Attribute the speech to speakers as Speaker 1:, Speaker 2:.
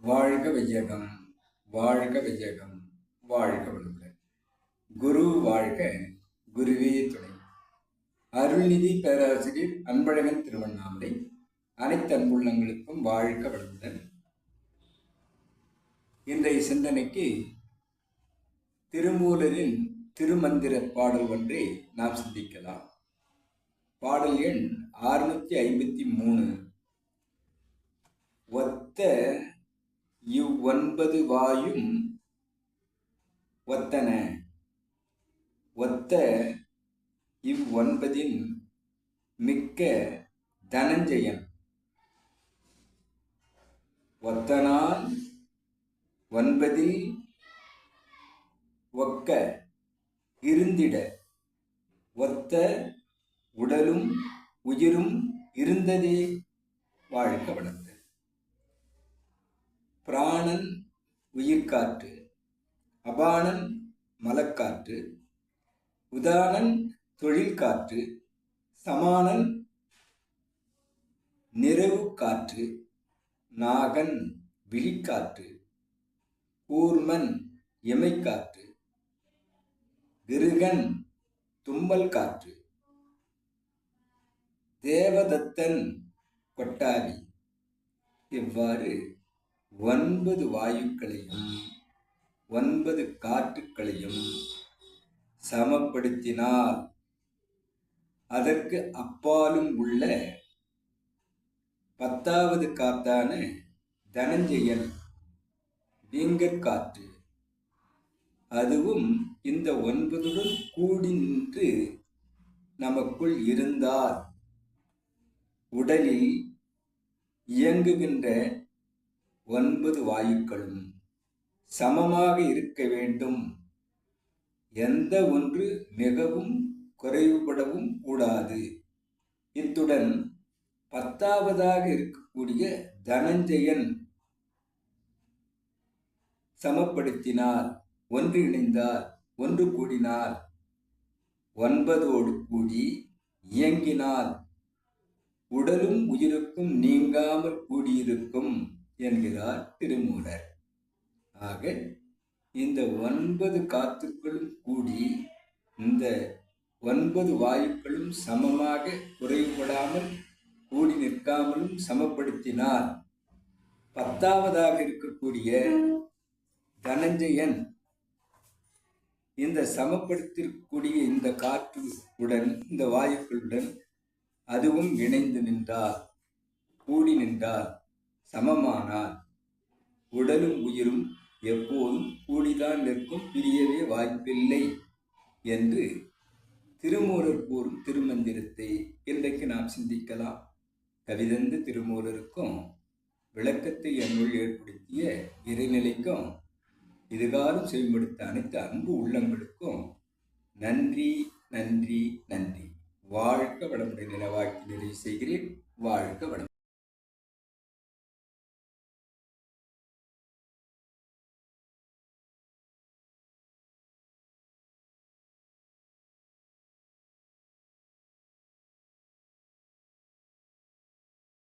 Speaker 1: வாழ்க விஜயகம் வாழ்க விஜயகம் வாழ்க வளமுடன். குரு வாழ்க குருவே துணை. அருள்நிதி பேராசிரியர் அன்பழகன் திருவண்ணாமலை. அனைத்து அன்புள்ளங்களுக்கும் வாழ்க வளமுடன். இன்றைய சிந்தனைக்கு திருமூலரின் திருமந்திர பாடல் ஒன்றை நாம் சிந்திக்கலாம். பாடல் எண் அறுநூத்தி ஐம்பத்தி மூணு. ஒத்த இவ்வொன்பது வாயும் ஒத்தன. ஒத்த இவ்வொன்பதின் மிக்க தனஞ்சயன் ஒத்தனால் ஒன்பதில் ஒக்க இருந்திட. ஒத்த உடலும் உயிரும் இருந்ததே வாழ்க்க வளர்ந்த பிராணன் உயிர்காற்று அபானன் மலக்காற்று உதானன் தொழில்காற்று சமானன் நிறைவு காற்று நாகன் விழிக்காற்று கூர்மன் எமைக்காற்று விருகன் தும்மல் காற்று தேவதத்தன் கொட்டாவி. இவ்வாறு ஒன்பது வாயுக்களையும் ஒன்பது காற்றுக்களையும் சமப்படுத்தினால் அதற்கு அப்பாலும் உள்ள பத்தாவது காத்தான தனஞ்சயன் வீங்கற்காற்று. அதுவும் இந்த ஒன்பதுடன் கூடி நின்று நமக்குள் இருந்தால் உடலில் இயங்குகின்ற ஒன்பது வாயுக்களும் சமமாக இருக்க வேண்டும். எந்த ஒன்று மிகவும் குறைவுபடவும் கூடாது. இத்துடன் பத்தாவதாக இருக்கக்கூடிய தனஞ்சயன் சமப்படுத்தினால் ஒன்று இணைந்தால் ஒன்று கூடினால் ஒன்பதோடு கூடி இயங்கினால் உடலும் உயிருக்கும் நீங்காமல் கூடியிருக்கும். என்கிறார் திருமூலர். ஆக இந்த ஒன்பது காத்துக்களும் கூடி இந்த ஒன்பது வாயுக்களும் சமமாக குறைவுபடாமல் கூடி நிற்காமலும் சமப்படுத்தினால் பத்தாவதாக இருக்கக்கூடிய தனஞ்சயன் இந்த சமப்படுத்திருக்கக்கூடிய இந்த காற்று உடன் இந்த வாயுக்களுடன் அதுவும் இணைந்து நின்றால் கூடி நின்றார். சமமானால் உடலும் உயிரும் எப்போதும் கூடிதான் நிற்கும் பிரியவே வாய்ப்பில்லை என்று திருமூலர் கூறும் திருமந்திரத்தை இன்றைக்கு நாம் சிந்திக்கலாம். கவிதந்து திருமூலருக்கும் விளக்கத்தை என்னுள் ஏற்படுத்திய இறைநிலைக்கும் இதுகாலம் செய்யப்படுத்த அனைத்து அன்பு உள்ளங்களுக்கும் நன்றி நன்றி நன்றி. வாழ்க வளமுடன் நிலவாக்கி நிறைவு செய்கிறேன். வாழ்க வளம்